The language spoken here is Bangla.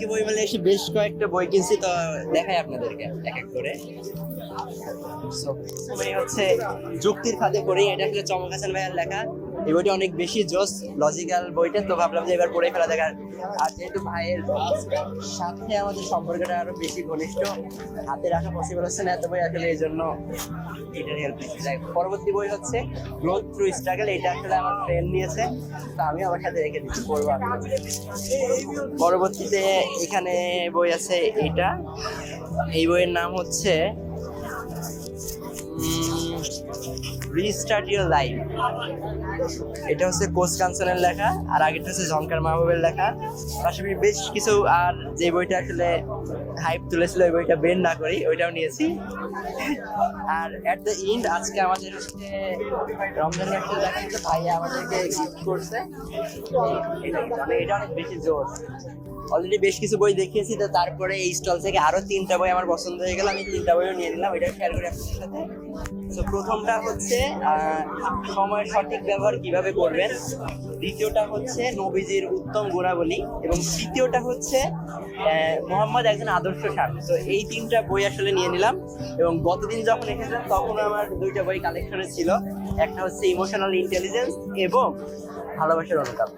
আজকে বই মেলে এসে বেশ কয়েকটা বই কিনছি, তো দেখাই আপনাদেরকে এক এক করে। হচ্ছে যুক্তির খাতে পড়ি, এটা হচ্ছে চমক হাসান ভাইয়ের লেখা। এই বইটা অনেক বেশি জোস লজিক্যাল বইটা, তো ভাবলাম যে এবার পড়ে ফেলা দেখার আর যেহেতু ভাইয়ের সাথে আমাদের সম্পর্কটা আরও বেশি ঘনিষ্ঠ, হাতে রাখা পসিবল হচ্ছে না এত বই, আসলে এই জন্য পরবর্তী বই হচ্ছে গ্রোথ থ্রু স্ট্রাগল এটা আসলে আমার ফ্রেন্ড নিয়েছে, তো আমি আমার সাথে রেখে দিচ্ছি, পড়ব পরবর্তীতে এখানে বই আছে এটা। এই বইয়ের নাম হচ্ছে রিস্টার্ট ইউর লাইফ এটা হচ্ছে কোচ কাঞ্চনের লেখা, আর আগেরটা হচ্ছে ঝঙ্কার মাহবুবের লেখা। পাশাপাশি বেশ কিছু, আর যে বইটা আসলে হাইপ তুলেছিল, ওই বইটা বের না করি, ওইটাও নিয়েছি। আর এট দ্য এন্ড আজকে আমাদের হচ্ছে একটা দেখা যাচ্ছে ভাইয়া আমাদেরকে গিফট করছে। মানে এটা অনেক বেশি জোর। অলরেডি বেশ কিছু বই দেখিয়েছি, তো তারপরে এই স্টল থেকে আরও তিনটা বই আমার পছন্দ হয়ে গেল, আমি তিনটা বইও নিয়ে নিলাম এটা শেয়ার করি আপনাদের সাথে। তো প্রথমটা হচ্ছে সময়ের সঠিক ব্যবহার কীভাবে করবেন? দ্বিতীয়টা হচ্ছে নবীজির উত্তম গুণাবলী এবং তৃতীয়টা হচ্ছে মোহাম্মদ একজন আদর্শ সার তো এই তিনটা বই আসলে নিয়ে নিলাম এবং গতদিন যখন এসেছিলাম তখন আমার দুইটা বই কালেকশনে ছিল। একটা হচ্ছে ইমোশনাল ইন্টেলিজেন্স এবং ভালোবাসার অনুতাপ।